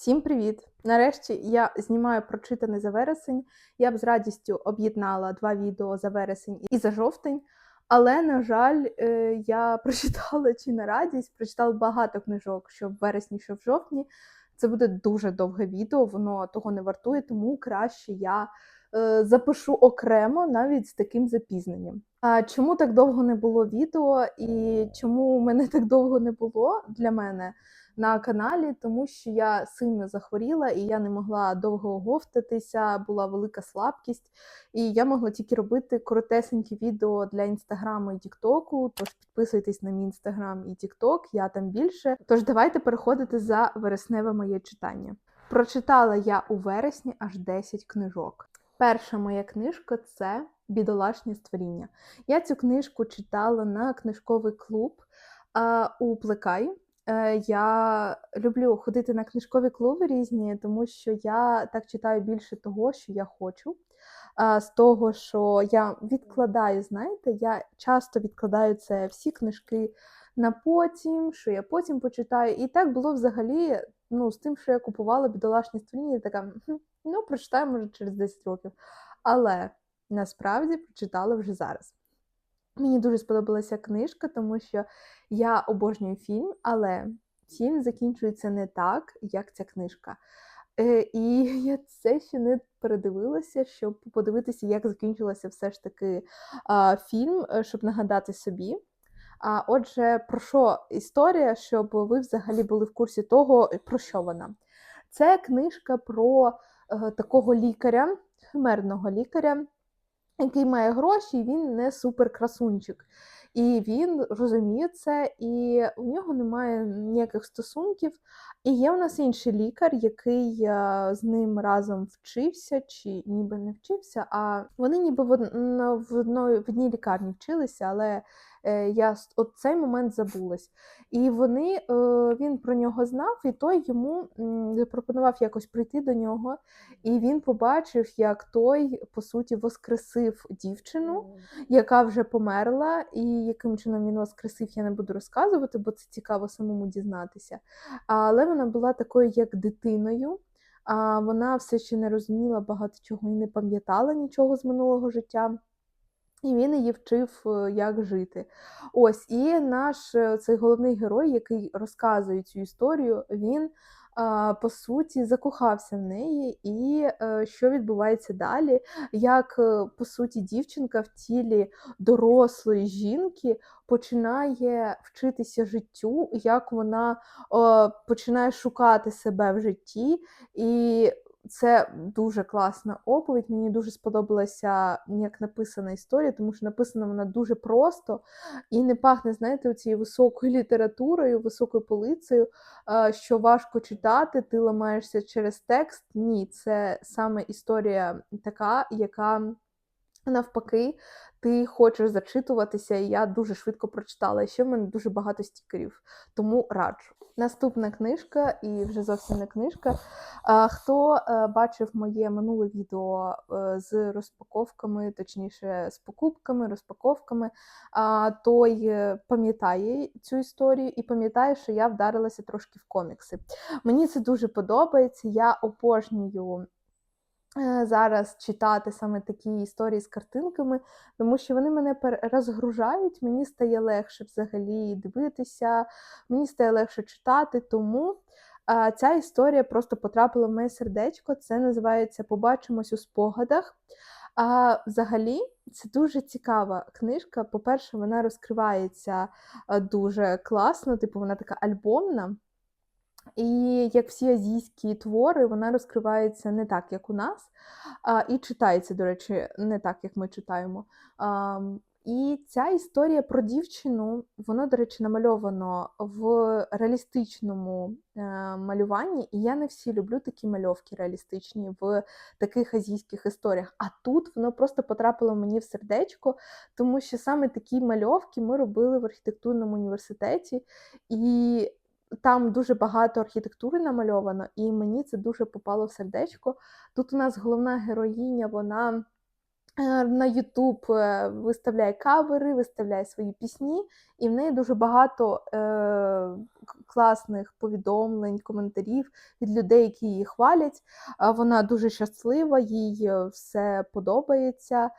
Всім привіт! Нарешті я знімаю прочитане за вересень. Я б з радістю об'єднала два відео за вересень і за жовтень. Але, на жаль, е, я прочитала чи на радість, прочитала багато книжок, що в вересні, що в жовтні. Це буде дуже довге відео, воно того не вартує, тому краще я е, запишу окремо навіть з таким запізненням. А чому так довго не було відео і чому мене так довго не було для мене? На каналі, тому що я сильно захворіла і я не могла довго оговтатися, була велика слабкість, і я могла тільки робити коротесенькі відео для інстаграму і Тіктоку. Тож підписуйтесь на мій інстаграм і Тікток, я там більше. Тож давайте переходити за вересневе моє читання. Прочитала я у вересні аж 10 книжок. Перша моя книжка це Бідолашнє створіння. Я цю книжку читала на книжковий клуб у Плекай. Е, я люблю ходити на книжкові клуби різні, тому що я так читаю більше того, що я хочу. З того, що я відкладаю, знаєте, я часто відкладаю це всі книжки на потім, що я потім почитаю. І так було взагалі ну, з тим, що я купувала бідолашні сторіння, така ну, прочитаю, може, через 10 років. Але насправді прочитала вже зараз. Мені дуже сподобалася книжка, тому що я обожнюю фільм, але фільм закінчується не так, як ця книжка. Е, І я це ще не передивилася, щоб подивитися, як закінчилося все ж таки фільм, е, щоб нагадати собі. А отже, про що історія, щоб ви взагалі були в курсі того, про що вона? Це книжка про е, такого лікаря, химерного лікаря який має гроші, він не суперкрасунчик. І він розуміє це, і у нього немає ніяких стосунків. І є у нас інший лікар, який е, з ним разом вчився, чи ніби не вчився, а вони ніби в одній в лікарні вчилися, але я от цей момент забулась. І вони, е, він про нього знав, і той йому запропонував якось прийти до нього, і він побачив, як той, по суті, воскресив дівчину, яка вже померла, і яким чином він воскресив, я не буду розказувати, бо це цікаво самому дізнатися. Але вона була такою, як дитиною. А вона все ще не розуміла багато чого і не пам'ятала нічого з минулого життя. І він її вчив, е, як жити. Ось, і наш е, цей головний герой, який розказує цю історію, він по суті закохався в неї, і е, що відбувається далі, як по суті дівчинка в тілі дорослої жінки починає вчитися життю, як вона починає шукати себе в житті. і це дуже класна оповідь. Мені дуже сподобалася як написана історія, тому що написана вона дуже просто і не пахне, знаєте, цією високою літературою, високою полицею, що важко читати, ти ламаєшся через текст. Ні, це саме історія така, яка. Навпаки, ти хочеш зачитуватися, і я дуже швидко прочитала. І ще в мене дуже багато стікерів, тому раджу. Наступна книжка, і вже зовсім не книжка. Хто е, бачив моє минуле відео е, з розпаковками, точніше, з покупками, розпаковками, той е, пам'ятає цю історію і пам'ятає, що я вдарилася трошки в комікси. Мені це дуже подобається. Я обожнюю зараз читати саме такі історії з картинками, тому що вони мене розгружають, мені стає легше взагалі дивитися, мені стає легше читати. Тому ця історія просто потрапила в моє сердечко. Це називається Побачимось у спогадах. А взагалі це дуже цікава книжка. По-перше, вона розкривається дуже класно, типу вона така альбомна. І як всі азійські твори, вона розкривається не так, як у нас, а, і читається, до речі, не так, як ми читаємо. А, і ця історія про дівчину, воно, до речі, намальовано в реалістичному е, малюванні. І я не всі люблю такі мальовки реалістичні в таких азійських історіях. А тут воно просто потрапило мені в сердечко, тому що саме такі мальовки ми робили в архітектурному університеті. І там дуже багато архітектури намальовано, і мені це дуже попало в сердечко. Тут у нас головна героїня, вона е, на Ютуб е, виставляє кавери, виставляє свої пісні, і в неї дуже багато е, класних повідомлень, коментарів від людей, які її хвалять. Вона дуже щаслива, їй е, все подобається.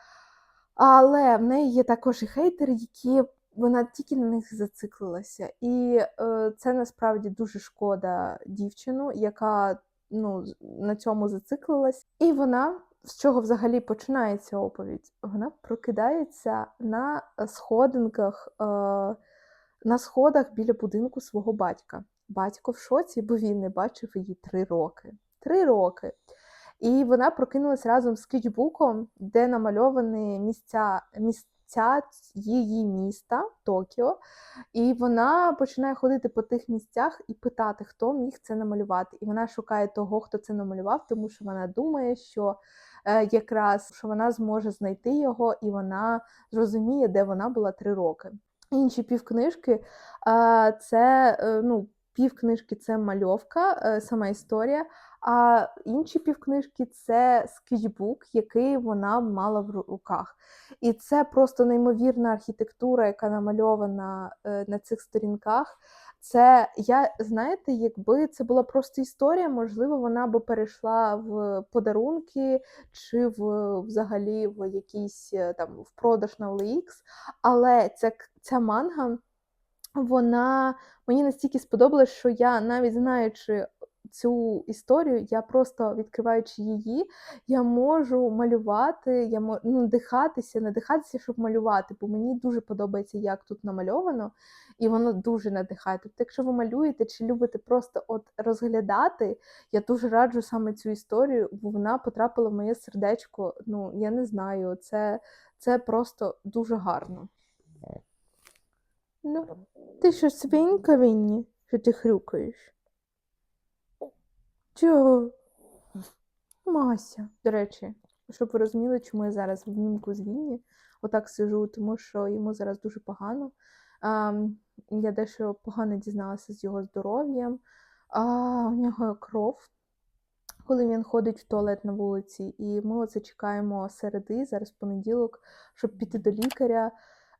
Але в неї є також і хейтери, які вона тільки на них зациклилася. І е, це насправді дуже шкода дівчину, яка ну, на цьому зациклилась. І вона з чого взагалі починається оповідь? Вона прокидається на сходинках, е, на сходах біля будинку свого батька. Батько в шоці, бо він не бачив її три роки. Три роки. І вона прокинулась разом з скетчбуком, де намальовані місця, місця її міста Токіо. І вона починає ходити по тих місцях і питати, хто міг це намалювати. І вона шукає того, хто це намалював, тому що вона думає, що е, якраз що вона зможе знайти його, і вона зрозуміє, де вона була три роки. Інші півкнижки е, це е, ну, півкнижки це мальовка, е, сама історія. А інші півкнижки це скетчбук, який вона мала в руках. І це просто неймовірна архітектура, яка намальована е, на цих сторінках. Це я знаєте, якби це була просто історія, можливо, вона би перейшла в подарунки чи в взагалі в якийсь е, там в продаж на OLX, але ця, ця манга, вона мені настільки сподобалась, що я навіть знаючи цю історію, я просто відкриваючи її, я можу малювати, я можу ну, надихатися, надихатися, щоб малювати, бо мені дуже подобається, як тут намальовано, і воно дуже надихає. Тобто, якщо ви малюєте чи любите просто от розглядати, я дуже раджу саме цю історію, бо вона потрапила в моє сердечко. Ну, я не знаю, це, це просто дуже гарно. Ну, ти що свинька Вінні, що ти хрюкаєш? Чого? Мася. До речі, щоб ви розуміли, чому я зараз в обнімку з Вінні отак сижу, тому що йому зараз дуже погано. А, я дещо погано дізналася з його здоров'ям. А, у нього кров, коли він ходить в туалет на вулиці, і ми оце чекаємо середи, зараз понеділок, щоб піти до лікаря.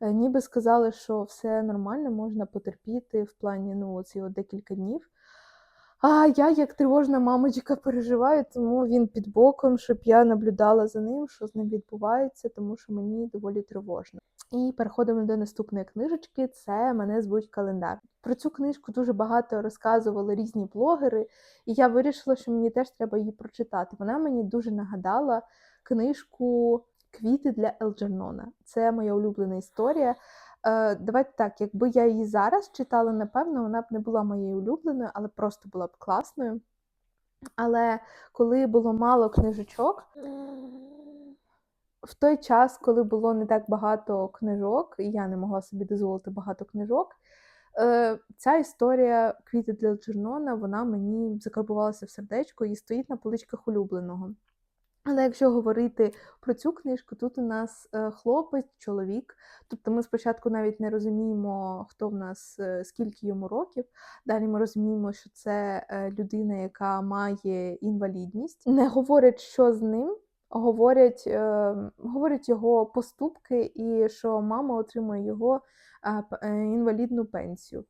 Е, Ніби сказали, що все нормально, можна потерпіти в плані ну, оці от декілька днів. А я, як тривожна мамочка, переживаю, тому він під боком, щоб я наблюдала за ним, що з ним відбувається, тому що мені доволі тривожно. І переходимо до наступної книжечки. Це мене звуть календар. Про цю книжку дуже багато розказували різні блогери, і я вирішила, що мені теж треба її прочитати. Вона мені дуже нагадала книжку Квіти для Елджернона. Це моя улюблена історія. Е, давайте так, якби я її зараз читала, напевно, вона б не була моєю улюбленою, але просто була б класною. Але коли було мало книжечок, в той час, коли було не так багато книжок, і я не могла собі дозволити багато книжок, е, ця історія Квіти для Джернона, вона мені закарбувалася в сердечко і стоїть на поличках улюбленого. Але якщо говорити про цю книжку, тут у нас е, хлопець, чоловік. Тобто ми спочатку навіть не розуміємо, хто в нас, е, скільки йому років. Далі ми розуміємо, що це е, людина, яка має інвалідність. Не говорять, що з ним, говорять, говорять його поступки, і що мама отримує його інвалідну пенсію.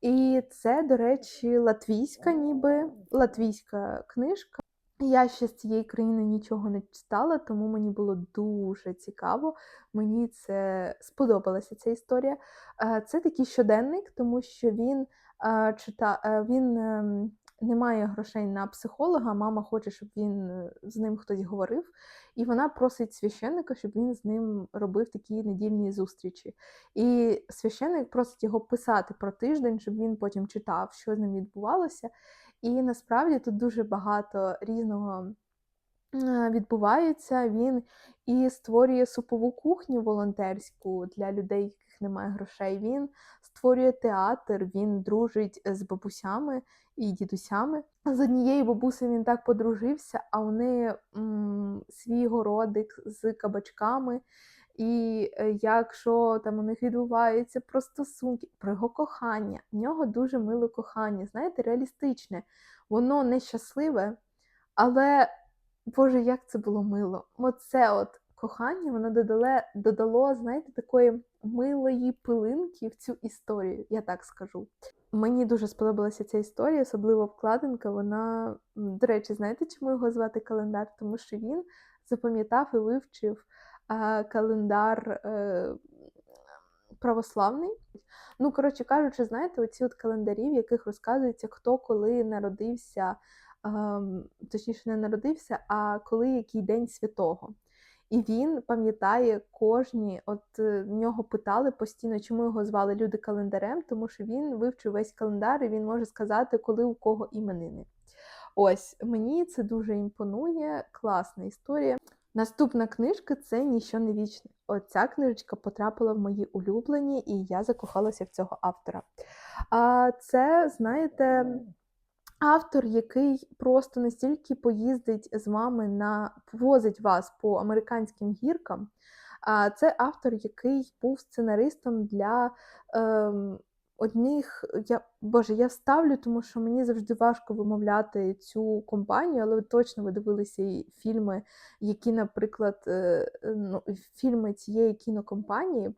І це, до речі, латвійська, ніби латвійська книжка. Я ще з цієї країни нічого не читала, тому мені було дуже цікаво. Мені це сподобалася ця історія. Е, Це такий щоденник, тому що він е, чита... е, він ем, не має грошей на психолога. Мама хоче, щоб він з ним хтось говорив, і вона просить священника, щоб він з ним робив такі недільні зустрічі. І священник просить його писати про тиждень, щоб він потім читав, що з ним відбувалося. І насправді тут дуже багато різного е, відбувається. Він і створює супову кухню волонтерську для людей, яких немає грошей. Він створює театр, він дружить з бабусями і дідусями. З однією бабусею він так подружився, а у неї м, свій городик з кабачками. І е, якщо там у них відбуваються про стосунки, про його кохання, в нього дуже миле кохання, знаєте, реалістичне. Воно нещасливе, але Боже, як це було мило. Оце от кохання воно додало, додало, знаєте, такої милої пилинки в цю історію, я так скажу. Мені дуже сподобалася ця історія, особливо вкладинка. Вона, до речі, знаєте, чому його звати календар? Тому що він запам'ятав і вивчив календар е, православний. Ну, коротше кажучи, знаєте, оці от календарі, в яких розказується, хто коли народився, ем, точніше, не народився, а коли який день святого. І він пам'ятає кожні, от е, в нього питали постійно, чому його звали люди календарем, тому що він вивчив весь календар і він може сказати, коли у кого іменини. Ось мені це дуже імпонує, класна історія. Наступна книжка це Ніщо не вічне. Оця книжечка потрапила в мої улюблені, і я закохалася в цього автора. А це, знаєте, автор, який просто настільки поїздить з вами на возить вас по американським гіркам. А це автор, який був сценаристом для ем, одних. Я Боже, я вставлю, тому що мені завжди важко вимовляти цю компанію, але точно ви дивилися і фільми, які, наприклад, е, ну, фільми цієї кінокомпанії.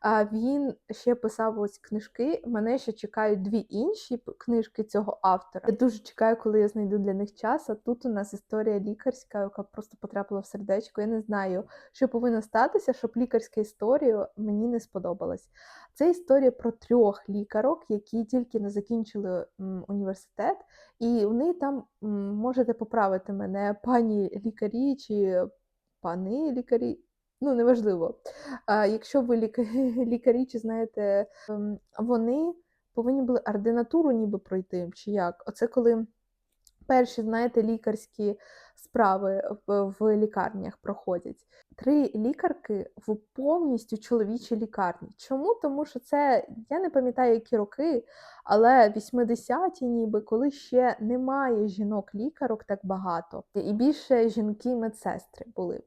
А він ще писав ось книжки. Мене ще чекають дві інші книжки цього автора. Я дуже чекаю, коли я знайду для них час. А тут у нас історія лікарська, яка просто потрапила в сердечко. Я не знаю, що повинно статися, щоб лікарська історія мені не сподобалась. Це історія про трьох лікарок, які тільки не закінчили університет, і вони там можете поправити мене, пані лікарі чи пани лікарі. Ну, неважливо. А, якщо ви лікарі лікарі, чи знаєте, ем, вони повинні були ординатуру ніби пройти, чи як? Оце коли перші, знаєте, лікарські справи в, лікарнях проходять. Три лікарки в повністю чоловічій лікарні. Чому? Тому що це, я не пам'ятаю, які роки, але 80-ті, ніби коли ще немає жінок-лікарок так багато, і більше жінки-медсестри були.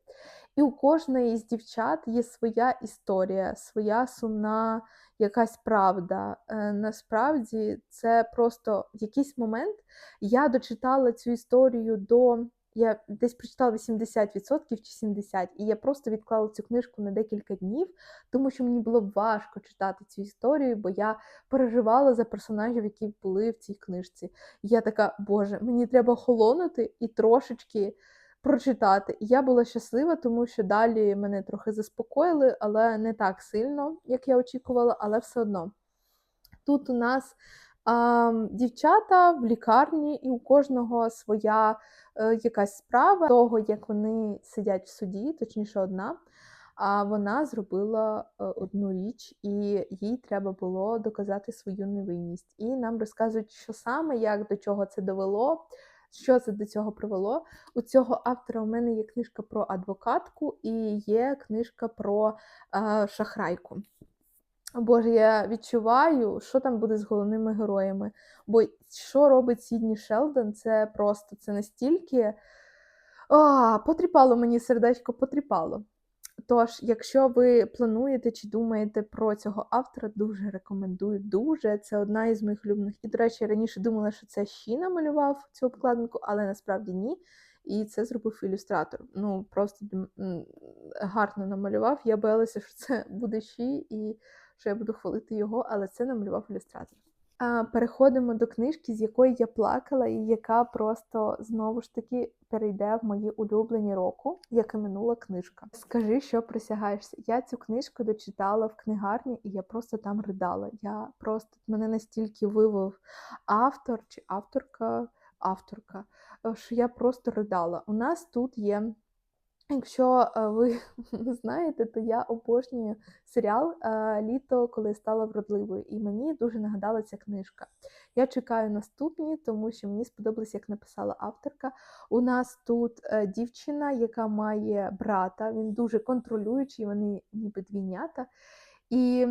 І у кожної з дівчат є своя історія, своя сумна якась правда. Е, насправді це просто в якийсь момент я дочитала цю історію до. Я десь прочитала 80% чи 70%, і я просто відклала цю книжку на декілька днів, тому що мені було важко читати цю історію, бо я переживала за персонажів, які були в цій книжці. Я така, боже, мені треба холонути і трошечки прочитати. І я була щаслива, тому що далі мене трохи заспокоїли, але не так сильно, як я очікувала, але все одно. Тут у нас а, дівчата в лікарні, і у кожного своя е, якась справа того, як вони сидять в суді, точніше, одна. А вона зробила е, одну річ, і їй треба було доказати свою невинність. І нам розказують, що саме, як до чого це довело, що це до цього привело. У цього автора у мене є книжка про адвокатку і є книжка про е, шахрайку. Боже, я відчуваю, що там буде з головними героями. Бо що робить Сідні Шелдон, це просто це настільки а, потріпало мені сердечко, потріпало. Тож, якщо ви плануєте чи думаєте про цього автора, дуже рекомендую. Дуже це одна із моїх улюблених. І, до речі, я раніше думала, що це Щі намалював цю обкладинку, але насправді ні. І це зробив ілюстратор. Ну, просто гарно намалював. Я боялася, що це буде Щі, і що я буду хвалити його, але це намалював ілюстратор. Переходимо до книжки, з якої я плакала, і яка просто знову ж таки перейде в мої улюблені року, як і минула книжка. Скажи, що присягаєшся. Я цю книжку дочитала в книгарні, і я просто там ридала. Я просто мене настільки вивив автор чи авторка, авторка, е, що я просто ридала. У нас тут є. Якщо е, ви знаєте, то я обожнюю серіал е, Літо, коли стала вродливою, і мені дуже нагадала ця книжка. Я чекаю наступні, тому що мені сподобалось, як написала авторка. У нас тут е, дівчина, яка має брата, він дуже контролюючий, вони ніби двійнята. І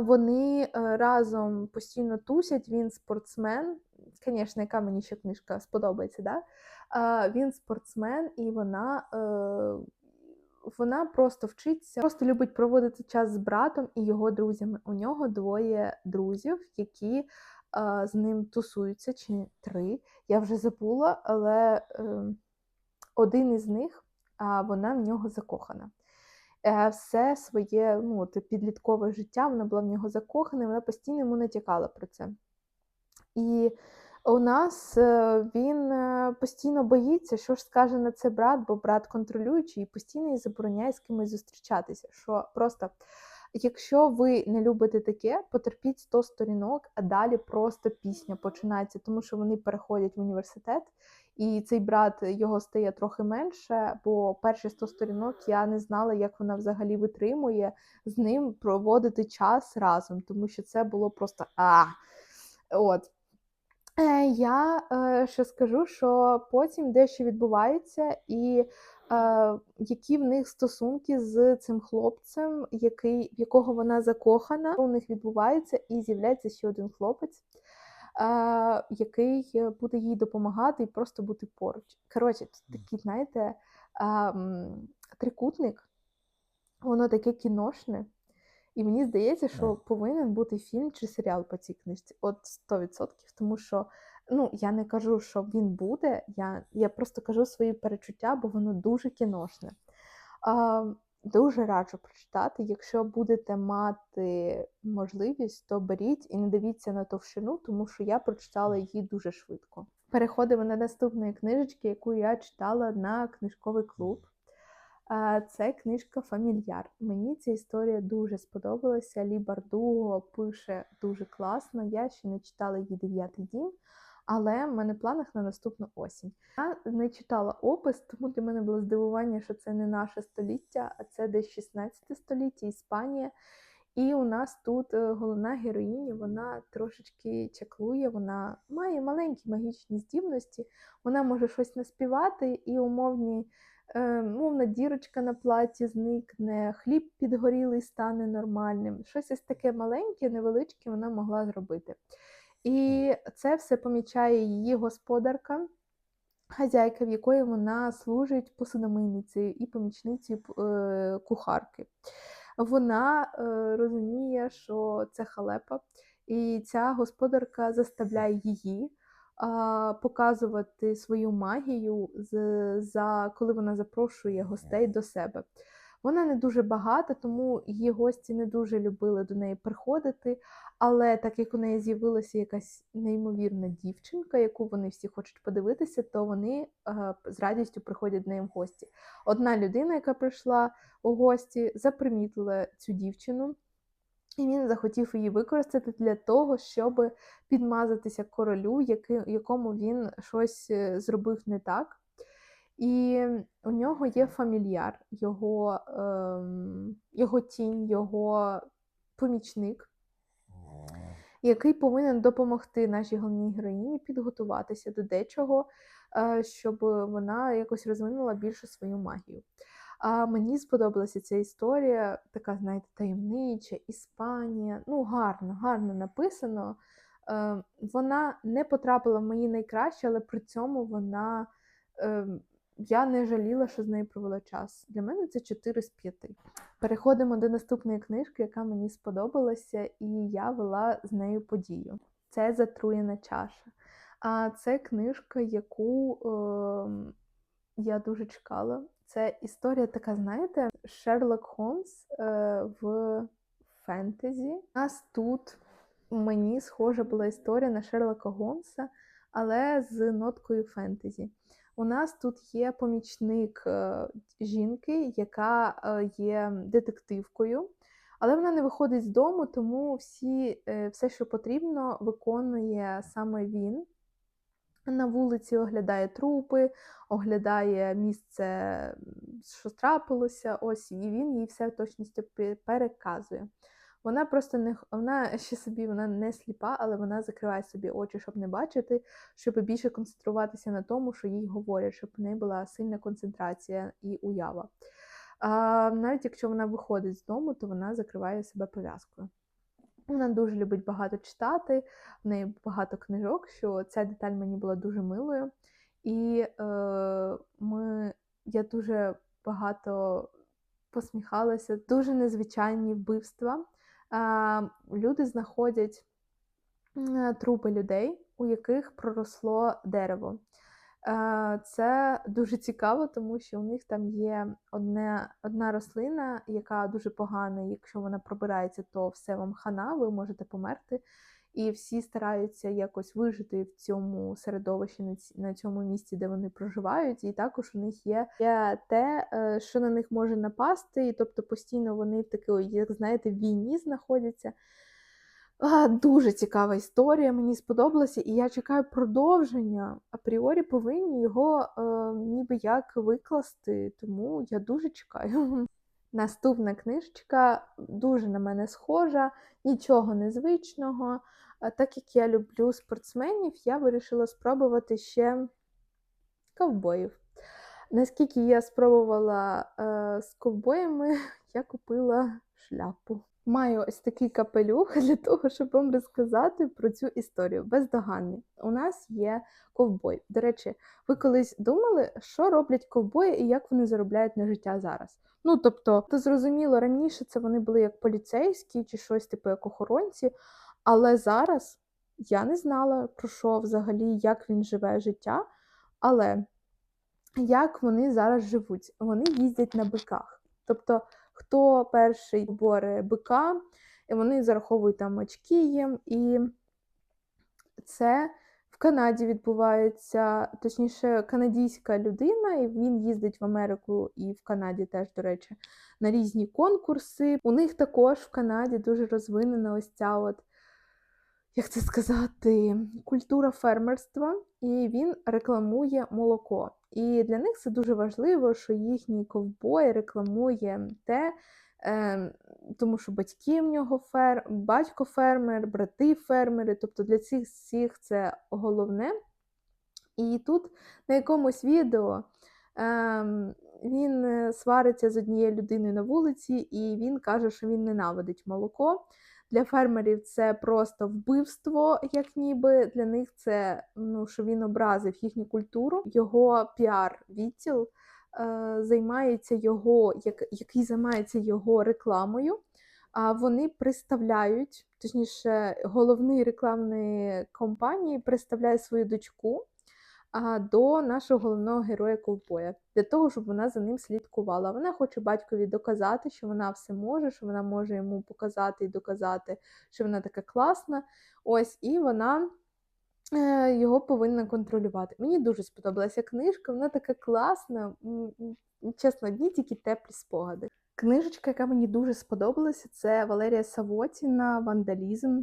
вони разом постійно тусять, він спортсмен. Звісно, яка мені ще книжка сподобається, да? А, він спортсмен, і вона, е, вона просто вчиться, просто любить проводити час з братом і його друзями. У нього двоє друзів, які е, з ним тусуються, чи три. Я вже забула, але е, один із них а вона в нього закохана. Е, Все своє ну, підліткове життя вона була в нього закохана, і вона постійно йому натякала про це. І у нас е, він е, постійно боїться, що ж скаже на це брат, бо брат контролюючий і постійно їй забороняє з кимось зустрічатися. Що просто, якщо ви не любите таке, потерпіть 100 сторінок, а далі просто пісня починається, тому що вони переходять в університет, і цей брат його стає трохи менше, бо перші 100 сторінок я не знала, як вона взагалі витримує з ним проводити час разом, тому що це було просто а. От. Е, Я е, ще скажу, що потім дещо відбувається, і е, які в них стосунки з цим хлопцем, який, в якого вона закохана, у них відбувається, і з'являється ще один хлопець, е, який буде їй допомагати і просто бути поруч. Коротше, тут такий, знаєте, е, трикутник, воно таке кіношне. І мені здається, що повинен бути фільм чи серіал по цій книжці. От 100%. Тому що ну, я не кажу, що він буде, я, я просто кажу свої перечуття, бо воно дуже кіношне. А, дуже раджу прочитати. Якщо будете мати можливість, то беріть і не дивіться на товщину, тому що я прочитала її дуже швидко. Переходимо на наступної книжечки, яку я читала на книжковий клуб. Це книжка Фамільяр. Мені ця історія дуже сподобалася. Лі Бардуго пише дуже класно. Я ще не читала її дев'ятий дім, але в мене в планах на наступну осінь. Я не читала опис, тому для мене було здивування, що це не наше століття, а це десь 16 століття, Іспанія. І у нас тут е, головна героїня, вона трошечки чаклує, вона має маленькі магічні здібності, вона може щось наспівати і умовні. Е, мовна дірочка на платі зникне, хліб підгорілий стане нормальним. Щось ось таке маленьке, невеличке вона могла зробити. І це все помічає її господарка, хазяйка, в якої вона служить посудомийницею і помічницею е, кухарки. Вона е, розуміє, що це халепа, і ця господарка заставляє її показувати свою магію, за коли вона запрошує гостей до себе. Вона не дуже багата, тому її гості не дуже любили до неї приходити. Але так як у неї з'явилася якась неймовірна дівчинка, яку вони всі хочуть подивитися, то вони е, з радістю приходять до неї в гості. Одна людина, яка прийшла у гості, запримітила цю дівчину. І він захотів її використати для того, щоб підмазатися королю, якому він щось е, зробив не так. І у нього є фамільяр, його, ем, його тінь, його помічник, який повинен допомогти нашій головній героїні підготуватися до дечого, е, щоб вона якось розвинула більше свою магію. А мені сподобалася ця історія, така, знаєте, таємнича, Іспанія. Ну, гарно, гарно написано. Е, Вона не потрапила в мої найкраще, але при цьому вона. Е, я не жаліла, що з нею провела час. Для мене це 4 з 5. Переходимо до наступної книжки, яка мені сподобалася, і я вела з нею подію. Це Затруєна чаша. А це книжка, яку е, я дуже чекала. Це історія така, знаєте, Шерлок Холмс е, в фентезі. У нас тут мені схожа була історія на Шерлока Голмса, але з ноткою фентезі. У нас тут є помічник е, жінки, яка е, є детективкою, але вона не виходить з дому, тому всі, е, все, що потрібно, виконує саме він на вулиці оглядає трупи, оглядає місце, що трапилося, ось, і він їй все в точності переказує. Вона просто не вона ще собі вона не сліпа, але вона закриває собі очі, щоб не бачити, щоб більше концентруватися на тому, що їй говорять, щоб в неї була сильна концентрація і уява. А, Навіть якщо вона виходить з дому, то вона закриває себе пов'язкою. Вона дуже любить багато читати, в неї багато книжок, що ця деталь мені була дуже милою. І е, ми, я дуже багато посміхалася, дуже незвичайні вбивства. Е, люди знаходять трупи людей, у яких проросло дерево. Е, Це дуже цікаво, тому що у них там є одне, одна рослина, яка дуже погана. Якщо вона пробирається, то все вам хана, ви можете померти. І всі стараються якось вижити в цьому середовищі на цьому місці, де вони проживають. І також у них є, є те, е, що на них може напасти, і тобто постійно вони в такій, як знаєте, війні знаходяться. Дуже цікава історія, мені сподобалася, і я чекаю продовження. Апріорі повинні його е, ніби як викласти, тому я дуже чекаю. Наступна книжечка дуже на мене схожа, нічого незвичного. Так як я люблю спортсменів, я вирішила спробувати ще ковбоїв. Наскільки я спробувала е, з ковбоями, я купила шляпу. Маю ось такий капелюх для того, щоб вам розказати про цю історію. Бездоганний. У нас є ковбой. До речі, ви колись думали, що роблять ковбої і як вони заробляють на життя зараз? Ну, тобто, то зрозуміло, раніше це вони були як поліцейські чи щось типу як охоронці, але зараз я не знала про що взагалі, як він живе життя. Але як вони зараз живуть? Вони їздять на биках. Тобто, хто перший боре бика, і вони зараховують там очки їм, і це в Канаді відбувається, точніше, канадійська людина, і він їздить в Америку і в Канаді теж, до речі, на різні конкурси. У них також в Канаді дуже розвинена ось ця от. Як це сказати, культура фермерства, і він рекламує молоко. І для них це дуже важливо, що їхній ковбой рекламує те, е, тому що батьки в нього фер... батько фермер, брати фермери. Тобто для цих всіх це головне. І тут на якомусь відео ем, він е, свариться з однією людиною на вулиці, і він каже, що він ненавидить молоко. Для фермерів це просто вбивство, як ніби для них це ну, що він образив їхню культуру. Його піар-відділ е, займається його, як, який займається його рекламою. А вони представляють, точніше, головний рекламної компанії представляє свою дочку до нашого головного героя ковбоя, для того, щоб вона за ним слідкувала. Вона хоче батькові доказати, що вона все може, що вона може йому показати і доказати, що вона така класна. Ось, і вона е, його повинна контролювати. Мені дуже сподобалася книжка, вона така класна. Чесно, одні тільки теплі спогади. Книжечка, яка мені дуже сподобалася, це Валерія Савотіна Вандалізм.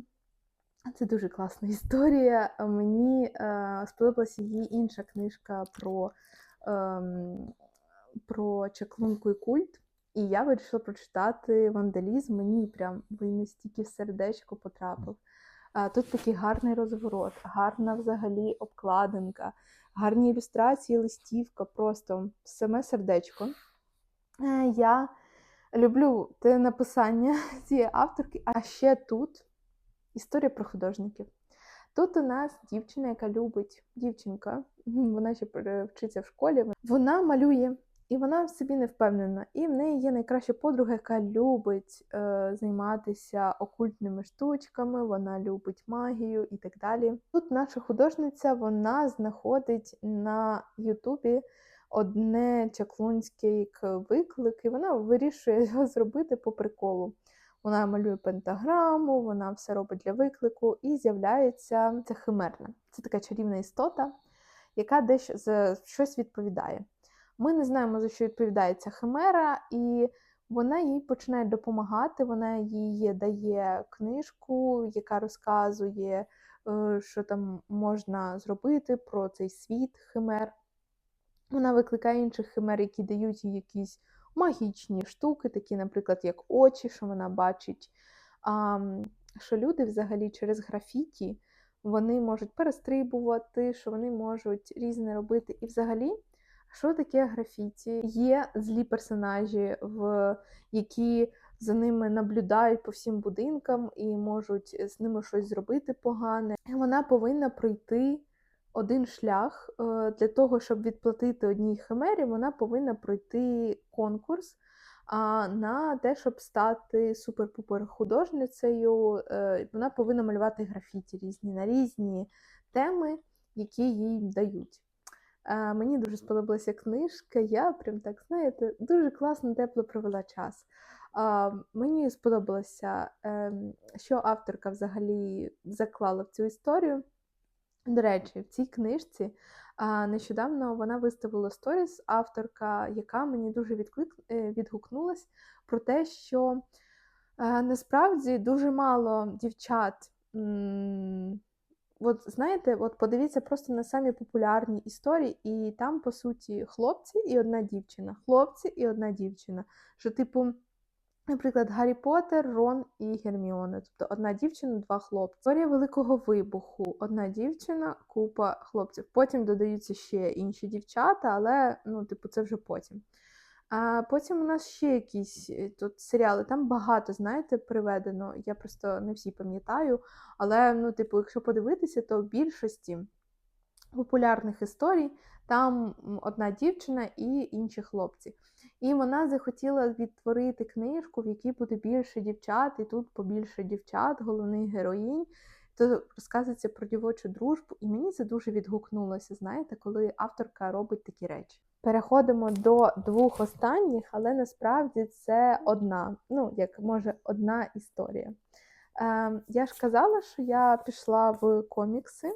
Це дуже класна історія. Е, Мені е, сподобалася її інша книжка про, ем, про чаклунку і культ. І я вирішила прочитати вандалізм. Мені прям він настільки в сердечко потрапив. Е, Тут такий гарний розворот, гарна взагалі обкладинка, гарні ілюстрації, листівка, просто саме сердечко. Е, Я люблю те написання цієї авторки, а ще тут історія про художників. Тут у нас дівчина, яка любить дівчинка, вона ще вчиться в школі. Вона малює, і вона в собі не впевнена. І в неї є найкраща подруга, яка любить е, займатися окультними штучками, вона любить магію і так далі. Тут наша художниця вона знаходить на Ютубі одне чаклунський виклик, і вона вирішує його зробити по приколу. Вона малює пентаграму, вона все робить для виклику, і з'являється це химерна. Це така чарівна істота, яка десь за щось відповідає. Ми не знаємо, за що відповідає ця химера, і вона їй починає допомагати. Вона їй дає книжку, яка розказує, е, що там можна зробити про цей світ химер. Вона викликає інших химер, які дають їй якісь магічні штуки, такі, наприклад, як очі, що вона бачить. А, що люди взагалі через графіті вони можуть перестрибувати, що вони можуть різне робити. І взагалі, що таке графіті? Є злі персонажі, в які за ними наблюдають по всім будинкам і можуть з ними щось зробити погане. Вона повинна пройти один шлях е, для того, щоб відплатити одній химері, вона повинна пройти конкурс на те, щоб стати супер-пупер художницею. Е, Вона повинна малювати графіті різні на різні теми, які їй дають. Е, Мені дуже сподобалася книжка. Я прям так, знаєте, дуже класно, тепло провела час. Мені сподобалося, ем, що авторка взагалі заклала в цю історію. До речі, в цій книжці нещодавно вона виставила сторіс, авторка, яка мені дуже відклик... е, відгукнулась про те, що е, насправді дуже мало дівчат. От знаєте, от подивіться просто на самі популярні історії, і там, по суті, хлопці і одна дівчина. Хлопці і одна дівчина. Що, типу, наприклад, Гаррі Поттер, Рон і Герміона. Тобто одна дівчина, два хлопці. Історія великого вибуху. Одна дівчина, купа хлопців. Потім додаються ще інші дівчата, але ну, типу, це вже потім. А потім у нас ще якісь е, тут серіали. Там багато, знаєте, приведено. Я просто не всі пам'ятаю. Але, ну, типу, якщо подивитися, то в більшості популярних історій там одна дівчина і інші хлопці. І вона захотіла відтворити книжку, в якій буде більше дівчат, і тут побільше дівчат, головних героїнь. То розказується про дівочу дружбу, і мені це дуже відгукнулося, знаєте, коли авторка робить такі речі. Переходимо до двох останніх, але насправді це одна, ну, як може, одна історія. Е, я ж казала, що я пішла в комікси,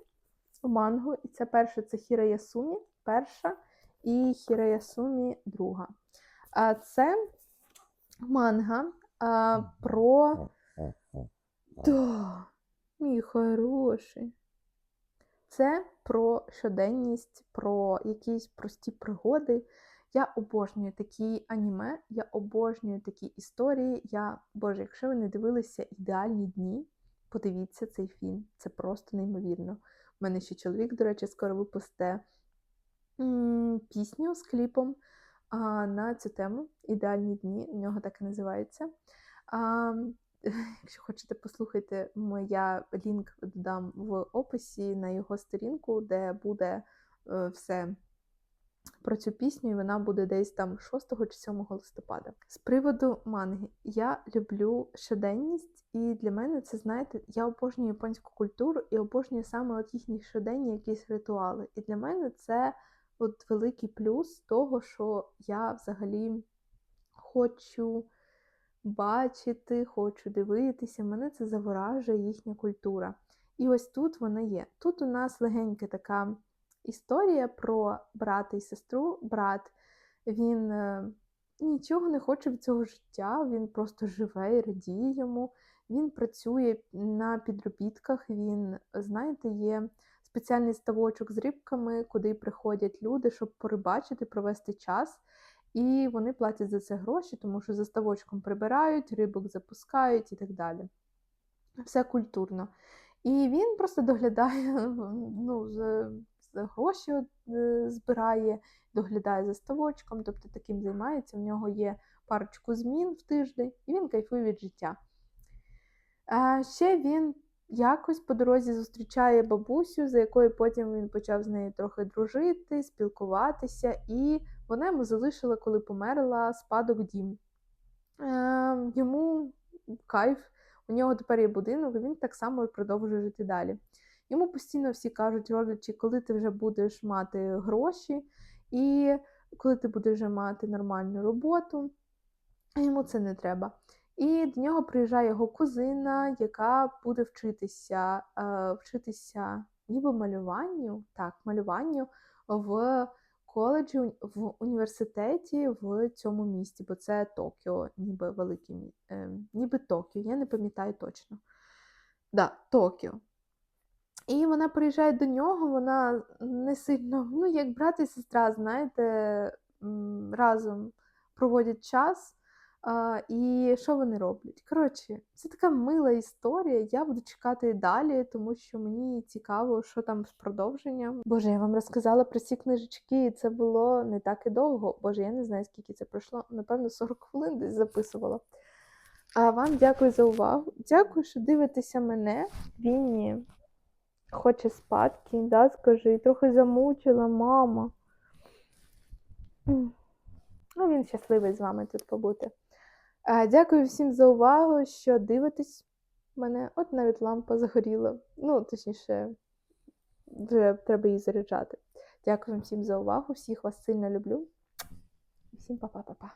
в мангу, і це перше це Хіра Ясумі, перша, і Хіра Ясумі друга. А це манга про. Да, мій хороший. Це про щоденність, про якісь прості пригоди. Я обожнюю такі аніме, я обожнюю такі історії. Я, Боже, якщо ви не дивилися ідеальні дні, подивіться цей фільм. Це просто неймовірно. У мене ще чоловік, до речі, скоро випусте м, пісню з кліпом на цю тему Ідеальні дні. У нього так і називається. Якщо хочете, послухайте, м- я лінк додам в описі на його сторінку, де буде е, все про цю пісню, і вона буде десь там 6 чи 7 листопада. З приводу манги, я люблю щоденність, і для мене це, знаєте, я обожнюю японську культуру і обожнюю саме от їхні щоденні якісь ритуали. І для мене це от великий плюс того, що я взагалі хочу бачити, хочу дивитися. Мене це заворажує їхня культура. І ось тут вона є. Тут у нас легенька така історія про брата і сестру. Брат він е, нічого не хоче від цього життя, він просто живе і радіє йому. Він працює на підробітках. Він, знаєте, є спеціальний ставочок з рибками, куди приходять люди, щоб порибачити, провести час. І вони платять за це гроші, тому що за ставочком прибирають, рибок запускають і так далі. Все культурно. І він просто доглядає, ну, за, за гроші е, збирає, доглядає за ставочком, тобто таким займається. В нього є парочку змін в тиждень, і він кайфує від життя. Ще він якось по дорозі зустрічає бабусю, за якою потім він почав з нею трохи дружити, спілкуватися, і вона йому залишила, коли померла, спадок дім. Е, йому кайф, у нього тепер є будинок, і він так само продовжує жити далі. Йому постійно всі кажуть, родичі, коли ти вже будеш мати гроші, і коли ти будеш вже мати нормальну роботу, йому це не треба. І до нього приїжджає його кузина, яка буде вчитися, е, вчитися ніби малюванню, так, малюванню в коледжі, в університеті в цьому місті, бо це Токіо, ніби великий, е, ніби Токіо, я не пам'ятаю точно. Да, Токіо. І вона приїжджає до нього, вона не сильно, ну, як брат і сестра, знаєте, разом проводять час. А, і що вони роблять? Коротше, це така мила історія. Я буду чекати далі, тому що мені цікаво, що там з продовженням. Боже, я вам розказала про ці книжечки, і це було не так і довго. Боже, я не знаю, скільки це пройшло. Напевно, 40 хвилин десь записувала. А вам дякую за увагу. Дякую, що дивитеся мене. Вінні хоче спадки, да, скажи, трохи замучила мама. Ну, він щасливий з вами тут побути. Е, Дякую всім за увагу, що дивитесь мене. От навіть лампа загоріла. Ну, точніше, вже треба її заряджати. Дякую всім за увагу. Всіх вас сильно люблю. Всім па-па-па-па.